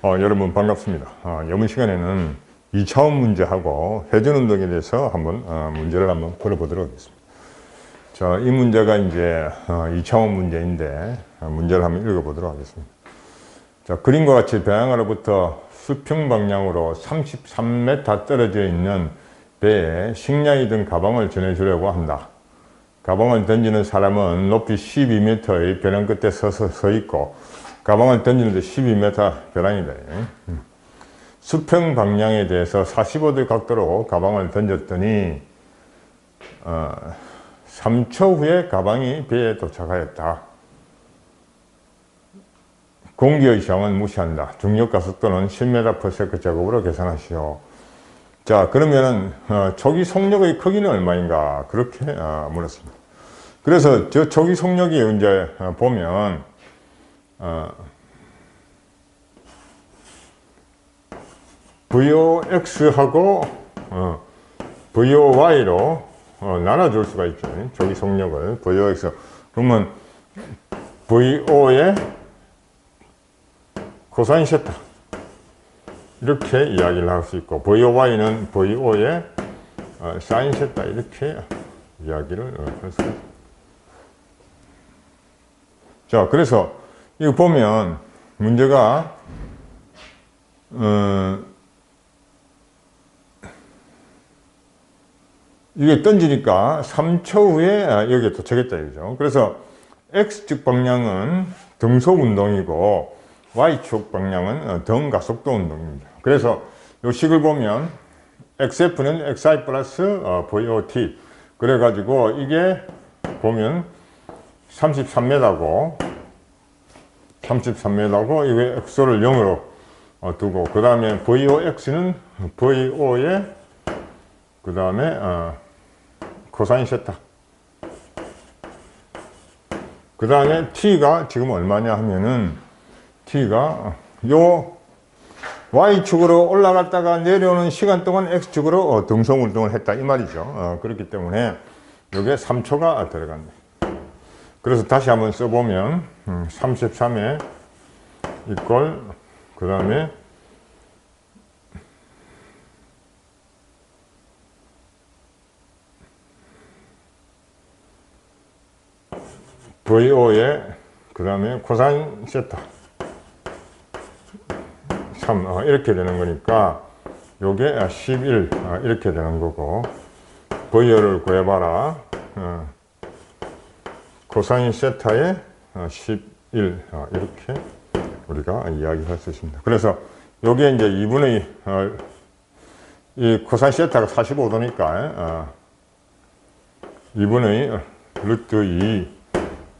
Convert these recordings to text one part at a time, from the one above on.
어, 여러분 반갑습니다. 어, 이번 시간에는 2차원 문제하고 회전 운동에 대해서 한번 어, 문제를 한번 풀어보도록 하겠습니다. 자, 이 문제가 이제 어, 2차원 문제인데 어, 문제를 한번 읽어보도록 하겠습니다. 자, 그림과 같이 배양으로부터 수평 방향으로 33m 떨어져 있는 배에 식량이 든 가방을 전해주려고 한다. 가방을 던지는 사람은 높이 12m의 벼랑 끝에 서서 서 있고 가방을 던지는데 12m 벼랑이다. 음. 수평 방향에 대해서 45도 각도로 가방을 던졌더니 어, 3초 후에 가방이 배에 도착하였다. 공기의 저항은 무시한다. 중력 가속도는 10m/s 제곱으로 계산하시오. 자, 그러면은 어, 초기 속력의 크기는 얼마인가 그렇게 어, 물었습니다. 그래서 저 초기 속력이 이제 어, 보면 어, VOX하고 어, VOY로 어, 나눠줄 수가 있죠. 초기 속력을 VOX 그러면 VO의 코사인 세타 이렇게 이야기를 할 수 있고 VOY는 VO의 어, 사인 세타 이렇게 이야기를 어, 할 수가 있습니다. 자, 그래서 이거 보면 문제가 어, 이게 던지니까 3초 후에 아, 여기에 도착했다 이거죠. 그래서 x축 방향은 등속 운동이고 y축 방향은 어, 등가속도 운동입니다. 그래서 이 식을 보면 xf는 xi 플러스 어, vot 그래가지고 이게 보면 33m고 33m고 이게 x를 0으로 어, 두고 그 다음에 vox는 vo의 그 다음에 어, 코사인 세타 그 다음에 t가 지금 얼마냐 하면은 t가 요 y축으로 올라갔다가 내려오는 시간 동안 x축으로 어, 등속 운동을 했다. 이 말이죠. 어, 그렇기 때문에 요게 3초가 들어간다 그래서 다시 한번 써보면 음, 33에 이꼴 그 다음에 VO에 그 다음에 코사인 세타. 3 어, 이렇게 되는 거니까 요게 11 어, 이렇게 되는 거고 VO를 구해봐라. 어, 코사인 세타에 11 어, 이렇게 우리가 이야기할 수 있습니다. 그래서 요게 이제 2분의 어, 이 코사인 세타가 45도니까 어, 2분의 루트 2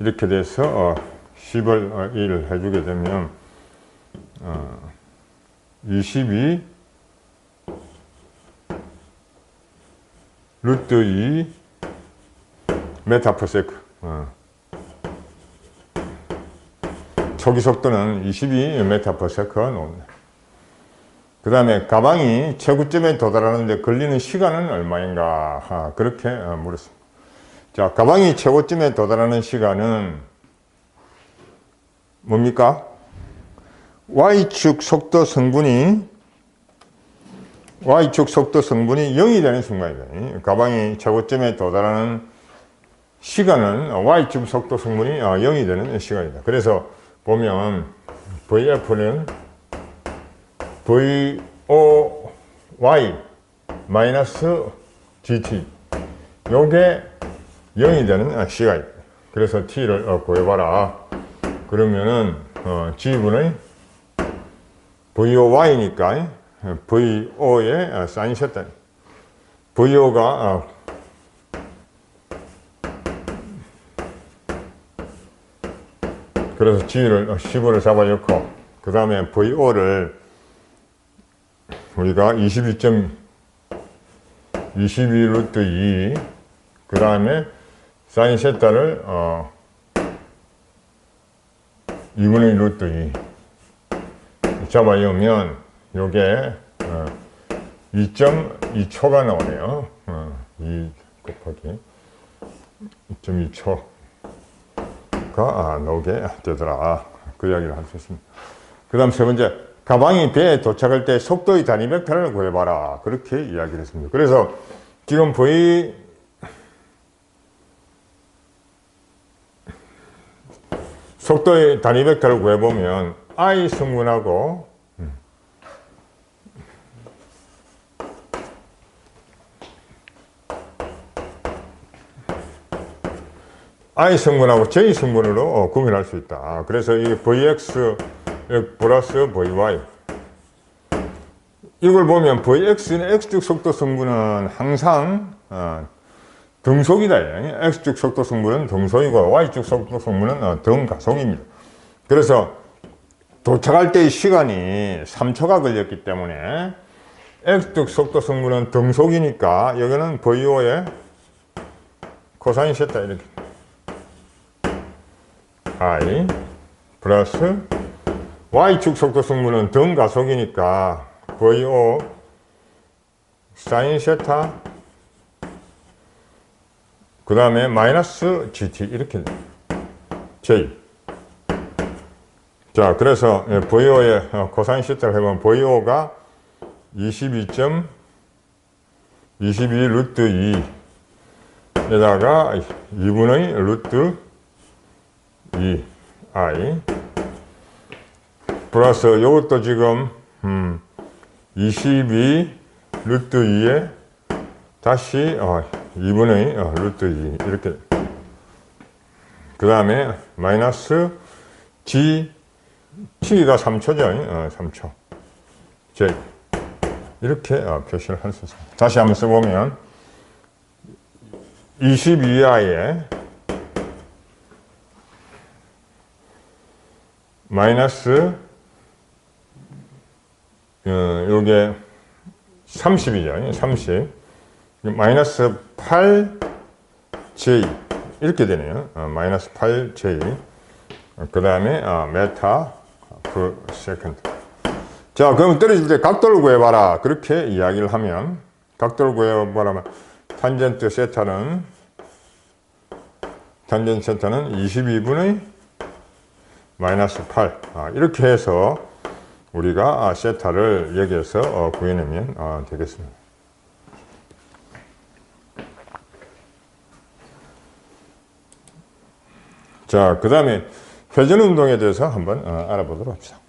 이렇게 돼서 어, 10을 1 해주게 되면 어, 22 루트 2 메타 퍼세크 어. 초기 속도는 22 메타퍼세크가 나옵니다. 그 다음에 가방이 최고점에 도달하는데 걸리는 시간은 얼마인가 아, 그렇게 어, 물었습니다. 자, 가방이 최고점에 도달하는 시간은 뭡니까? Y축 속도 성분이 Y축 속도 성분이 0이 되는 순간이다. 가방이 최고점에 도달하는 시간은 Y축 속도 성분이 0이 되는 시간이다. 그래서 보면 VF는 VOY 마이너스 GT 요게 0이 되는 시간입니다. 그래서 t를 어, 구해봐라. 그러면은 어, g분의 voy니까 vo의 사인 세타 vo가 그래서 g를 15를 잡아놓고 그 다음에 vo를 우리가 21점 22 루트 2 그 다음에 사인 세타를 어, 2분의 1 루트 2 잡아오면 요게 어, 2.2초가 나오네요. 어, 2 곱하기 2.2초 가 아, 나오게 되더라. 그 이야기를 할 수 있습니다. 그 다음 세 번째, 가방이 배에 도착할 때 속도의 단위 벡터를 구해봐라. 그렇게 이야기를 했습니다. 그래서 지금 V 속도의 단위 벡터를 구해보면 I 승분하고 음, I 승분하고 J 승분으로 어, 구분할 수 있다. 아, 그래서 이 VX 플러스 VY 이걸 보면 VX는 X축 속도 승분은 항상 어, 등속이다. X축 속도 승분은 등속이고 Y축 속도 승분은 어, 등가속입니다. 그래서 도착할 때의 시간이 3초가 걸렸기 때문에 X축 속도 승분은 등속이니까 여기는 VO의 코사인 세타 이렇게 I 플러스 Y축 속도 승분은 등가속이니까 VO 사인 세타 그 다음에 마이너스 GT 이렇게 돼. J 자 그래서 예, VO의 어, 코사인 세타를 해보면 VO가 22점 22 루트 2에다가 2분의 루트 2 i 플러스 요것도 지금 음, 22 루트 2에 다시 어, 2분의 어, 루트 2 이렇게. 그 다음에 마이너스 g t가 3초죠 어, 3초. j 이렇게 어, 표시를 할 수 있습니다 다시 한번 써보면 22i에 마이너스 어, 요게 30이죠. 30. 마이너스 8j 이렇게 되네요. 어, 마이너스 8j. 그 다음에 어, 메타 그 세컨드. 자, 그럼 떨어질 때 각도를 구해봐라. 그렇게 이야기를 하면 각도를 구해봐라. 탄젠트 세타는 탄젠트 세타는 22분의 마이너스 8 아, 이렇게 해서 우리가 아, 세타를 여기에서 어, 구해내면 어, 되겠습니다. 자, 그 다음에 회전 운동에 대해서 한번 어, 알아보도록 합시다.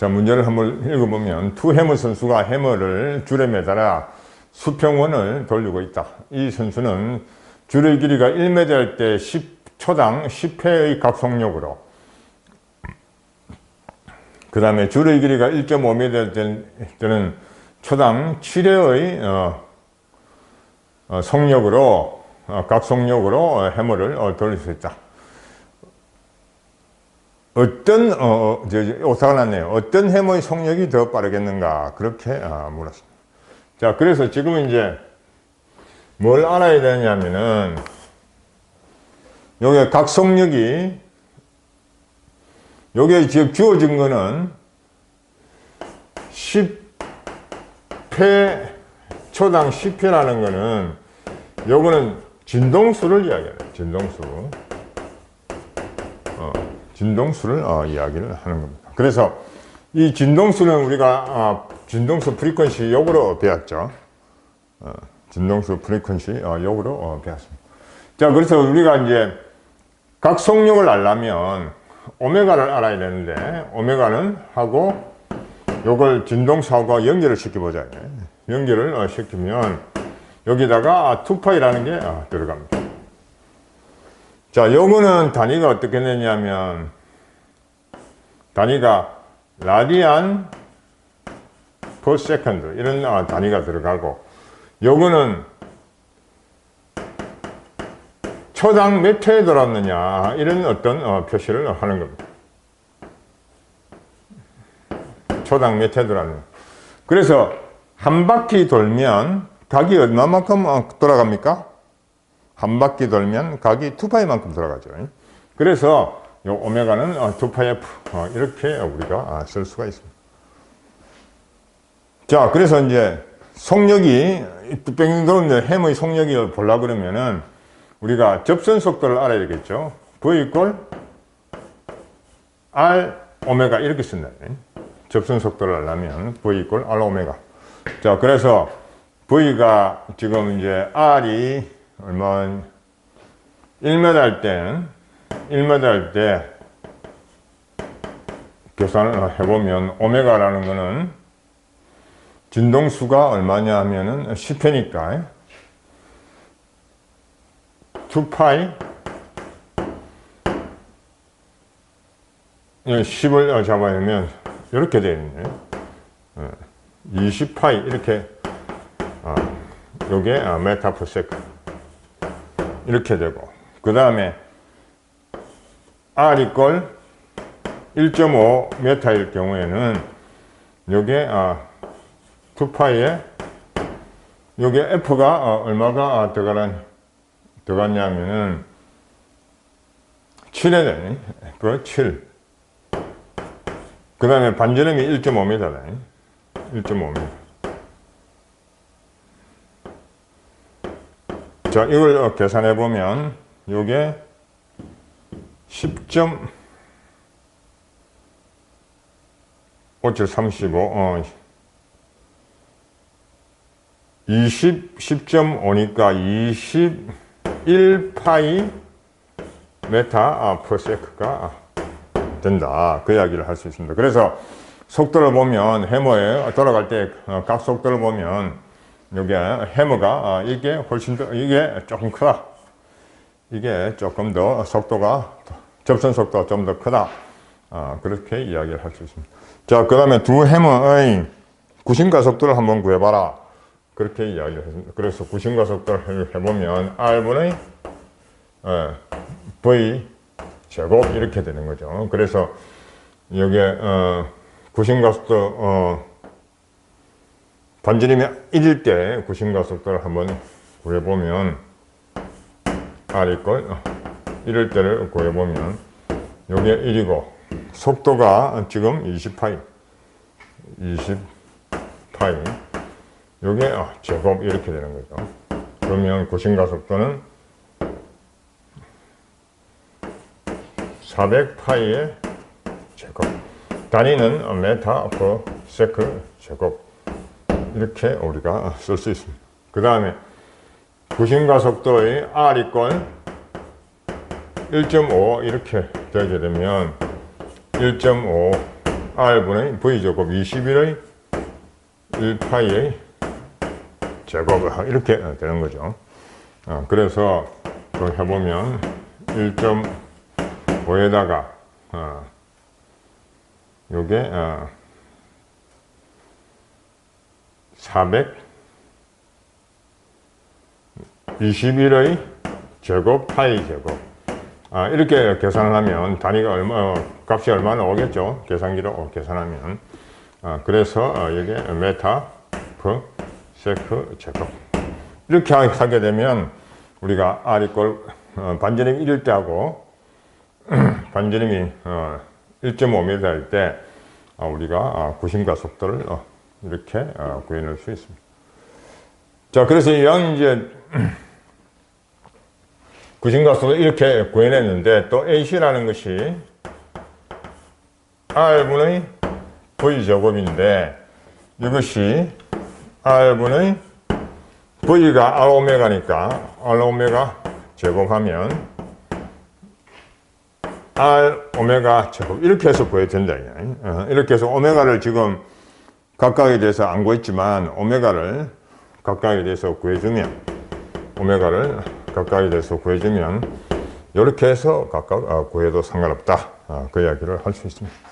자, 문제를 한번 읽어보면 투 해머 선수가 해머를 줄에 매달아 수평원을 돌리고 있다. 이 선수는 줄의 길이가 1m 할 때 10초당 10회의 각속력으로 그 다음에 줄의 길이가 1.5m 할 때는 초당 7회의 어, 어, 속력으로 어, 각속력으로 해머를 어, 돌릴 수 있다. 어떤 어, 저, 저, 오타가 났네요. 어떤 해머의 속력이 더 빠르겠는가 그렇게 아, 물었습니다. 자, 그래서 지금 이제 뭘 알아야 되냐면은 요게 각 속력이 요게 지금 주어진 거는 10회 초당 10회라는 거는 요거는 진동수를 이야기해요. 진동수. 어, 진동수를 어, 이야기를 하는 겁니다. 그래서 이 진동수는 우리가 어, 진동수 프리퀀시 욕으로 배웠죠. 어, 진동수 프리퀀시 어, 욕으로 어, 배웠습니다. 자, 그래서 우리가 이제 각 속력을 알려면 오메가를 알아야 되는데 오메가는 하고 요걸 진동수하고 연결을 시켜보자. 연결을 어, 시키면 여기다가 2파이라는 게 어, 들어갑니다. 자, 요거는 단위가 어떻게 되냐면 단위가 라디안 per second 이런 어, 단위가 들어가고 요거는 초당 몇 회에 돌았느냐 이런 어떤 어, 표시를 하는 겁니다. 초당 몇 회 돌았느냐. 그래서 한 바퀴 돌면 각이 얼마만큼 어, 돌아갑니까? 한 바퀴 돌면 각이 2파이만큼 돌아가죠. 그래서 요 오메가는 어, 2파이 F 어, 이렇게 우리가 아, 쓸 수가 있습니다. 자, 그래서 이제 속력이 뺑뺑도는 햄의 속력을 보려 그러면은 우리가 접선 속도를 알아야 되겠죠. V 이꼴 R 오메가 이렇게 쓴다. 접선 속도를 알려면 V 이꼴 R 오메가. 자, 그래서 V가 지금 이제 R이 얼마 1m 할 때, 1m 할 때 계산을 해보면 오메가라는 거는 진동수가 얼마냐 하면은 10회니까 2파이 10을 잡아내면 이렇게 있네. 20파이 이렇게 아, 요게 아, 메타 퍼 세컨 이렇게 되고 그 다음에 R 이꼴 1.5 메타일 경우에는 요게 아, 2파이에 요게 F가 어, 얼마가 아, 들어가는 들어갔냐면은 7에 되네. F 7. 그 다음에 반지름이 1.5m다 1.5m 자 이걸 어, 계산해 보면 요게 10. 5 7 35 어, 20, 10.5니까 21파이 메타 퍼세크가 된다. 그 이야기를 할 수 있습니다. 그래서 속도를 보면 해머에 돌아갈 때 각 속도를 보면 여기 해머가 이게 훨씬 더 이게 조금 크다. 이게 조금 더 속도가 접선 속도가 좀 더 크다. 아, 그렇게 이야기를 할 수 있습니다. 자, 그 다음에 두 해머의 구심가 속도를 한번 구해봐라. 그렇게 이야기를 했습니다. 그래서 구심가 속도를 해보면 R분의 어, V 제곱 이렇게 되는 거죠. 그래서 여기에 어, 구심가 속도 어, 반지름이 1일 때 구심가 속도를 한번 구해보면 R 이꼴 어, 1일 때를 구해보면 여기에 1이고 속도가 지금 20파이 20파이 요게 아, 제곱 이렇게 되는 거죠. 그러면 구심가 속도는 400파이의 제곱. 단위는 메타 퍼 세크 제곱. 이렇게 우리가 쓸 수 있습니다. 그 다음에 구심가 속도의 R 이꼴 1.5 이렇게 되게 되면 1.5 R분의 V 제곱 21의 1파이의 제곱 이렇게 되는 거죠. 어, 그래서 그 해보면 1.5에다가 어, 요게 어, 400 21의 제곱 파이 제곱. 아, 이렇게 계산을 하면 단위가 얼마 어, 값이 얼마 나 오겠죠? 계산기로 계산하면. 아, 그래서 어, 이게 메타 퍼 세크 제곱. 이렇게 하게 되면 우리가 R 이꼴 어, 반지름이 1일 때하고 반지름이 어, 1.5m 할때 어, 우리가 어, 구심가 속도를 어, 이렇게 어, 구해낼 수 있습니다. 자, 그래서 이왕 이제 속도 이렇게 구해냈는데 또 AC라는 것이 R분의 V 제곱인데 이것이 R분의 V가 R 오메가니까 R 오메가 제곱하면 R 오메가 제곱 이렇게 해서 구해야 된다. 어, 이렇게 해서 오메가를 지금 각각에 대해서 안 구했지만 오메가를 각각에 대해서 구해주면 오메가를 각각에 대해서 구해주면 이렇게 해서 각각 어, 구해도 상관없다. 어, 그 이야기를 할 수 있습니다.